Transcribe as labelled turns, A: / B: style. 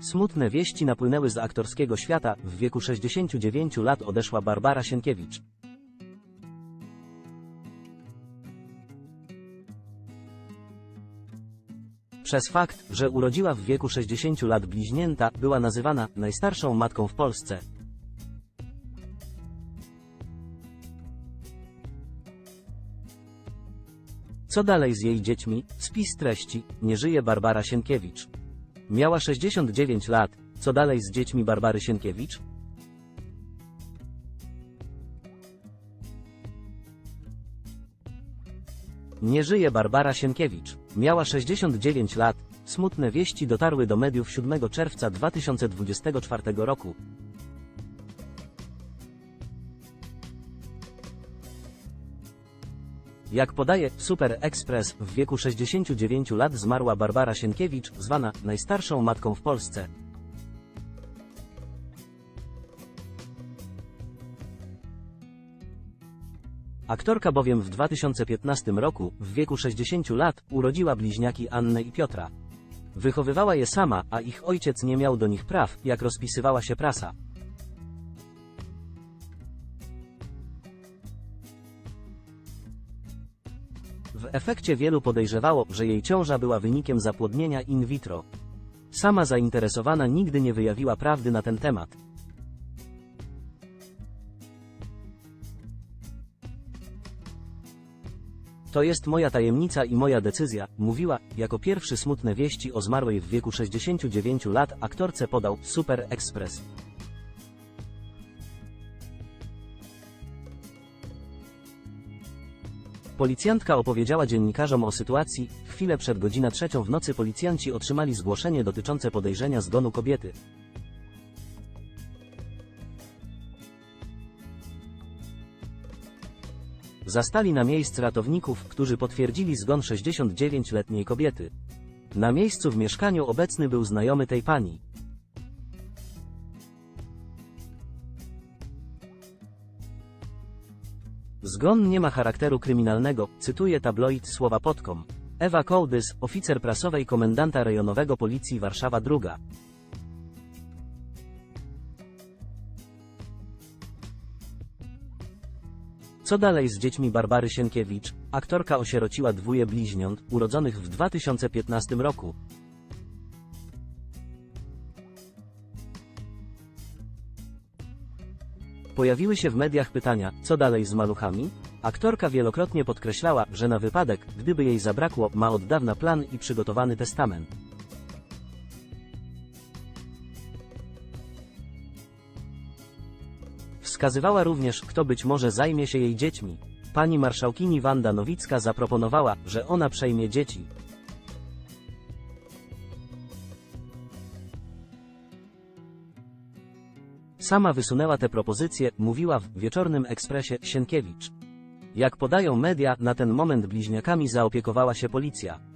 A: Smutne wieści napłynęły z aktorskiego świata, w wieku 69 lat odeszła Barbara Sienkiewicz. Przez fakt, że urodziła w wieku 60 lat bliźnięta, była nazywana najstarszą matką w Polsce. Co dalej z jej dziećmi? Spis treści. Nie żyje Barbara Sienkiewicz. Miała 69 lat. Co dalej z dziećmi Barbary Sienkiewicz? Nie żyje Barbara Sienkiewicz. Miała 69 lat. Smutne wieści dotarły do mediów 7 czerwca 2024 roku. Jak podaje Super Express, w wieku 69 lat zmarła Barbara Sienkiewicz, zwana najstarszą matką w Polsce. Aktorka bowiem w 2015 roku, w wieku 60 lat, urodziła bliźniaki Annę i Piotra. Wychowywała je sama, a ich ojciec nie miał do nich praw, jak rozpisywała się prasa. W efekcie wielu podejrzewało, że jej ciąża była wynikiem zapłodnienia in vitro. Sama zainteresowana nigdy nie wyjawiła prawdy na ten temat. To jest moja tajemnica i moja decyzja, mówiła, jako pierwszy smutne wieści o zmarłej w wieku 69 lat aktorce podał Super Express. Policjantka opowiedziała dziennikarzom o sytuacji, chwilę przed godzina trzecią w nocy policjanci otrzymali zgłoszenie dotyczące podejrzenia zgonu kobiety. Zastali na miejscu ratowników, którzy potwierdzili zgon 69-letniej kobiety. Na miejscu w mieszkaniu obecny był znajomy tej pani. Zgon nie ma charakteru kryminalnego, cytuje tabloid Słowa Podkom. Ewa Kołdys, oficer prasowej komendanta rejonowego Policji Warszawa II. Co dalej z dziećmi Barbary Sienkiewicz? Aktorka osierociła dwóje bliźniąt, urodzonych w 2015 roku. Pojawiły się w mediach pytania, co dalej z maluchami? Aktorka wielokrotnie podkreślała, że na wypadek, gdyby jej zabrakło, ma od dawna plan i przygotowany testament. Wskazywała również, kto być może zajmie się jej dziećmi. Pani marszałkini Wanda Nowicka zaproponowała, że ona przejmie dzieci. Sama wysunęła tę propozycję, mówiła w wieczornym ekspresie Sienkiewicz. Jak podają media, na ten moment bliźniakami zaopiekowała się policja.